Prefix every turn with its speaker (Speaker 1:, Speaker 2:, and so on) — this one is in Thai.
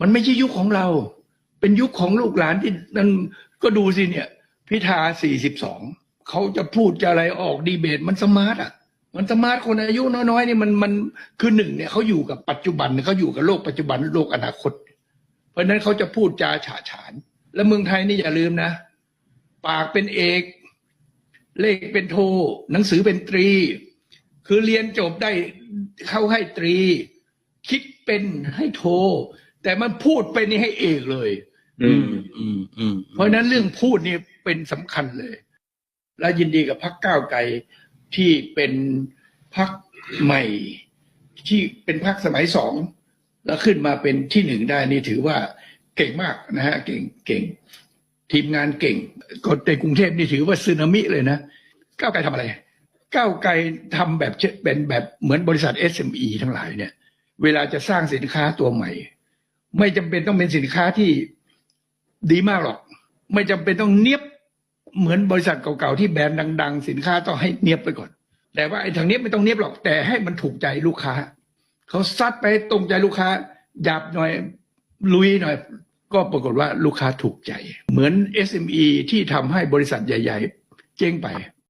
Speaker 1: มันไม่ใช่ยุคของเรา เป็นยุคของลูกหลานที่นั่นก็ดูสิเนี่ย พิธาสี่สิบสองเขาจะพูดจะอะไรออกดีเบต มันสมาร์ทอะ มันสมาร์ทคนอายุน้อยๆนี่มันมันคือหนึ่งเนี่ยเขาอยู่กับปัจจุบันเขาอยู่กับโลกปัจจุบันโลกอนาคต เพราะนั้นเขาจะพูดจาฉาฉาน แล้วเมืองไทยนี่อย่าลืมนะ ปากเป็นเอกเลขเป็นโท หนังสือเป็นตรี คือเรียนจบได้เข้าให้ตรี คิดเป็นให้โท แต่มันพูดเป็นนี่ให้เอกเลย
Speaker 2: อืม อืม อืม
Speaker 1: เพราะฉะนั้นเรื่องพูดนี่เป็นสำคัญเลย และยินดีกับพักก้าวไกลที่เป็นพักใหม่ ที่เป็นพักสมัยสองแล้วขึ้นมาเป็นที่หนึ่งได้นี่ถือว่าเก่งมากนะฮะ เก่งเก่ง ทีมงานเก่งคนในกรุงเทพนี่ถือว่าสึนามิเลยนะก้าวไกลทำอะไรก้าวไกลทำแบบเช่นเป็นแบบเหมือนบริษัท SME ทั้งหลายเนี่ย เวลาจะสร้างสินค้าตัวใหม่ ไม่จำเป็นต้องเป็นสินค้าที่ดีมากหรอก ไม่จำเป็นต้องเนียบเหมือนบริษัทเก่าๆที่แบรนด์ดัง ๆ สินค้าต้องให้เนียบไปก่อน แต่ว่าไอ้ทางเนี้ยไม่ต้องเนียบหรอกแต่ให้มันถูกใจลูกค้าเขาซัดไปให้ตรงใจลูกค้าหยาบหน่อยลุยหน่อย ก็ปรากฏว่าลูกค้าถูกใจ เหมือน SME ที่ทำให้บริษัทใหญ่ ๆ เจ๊งไป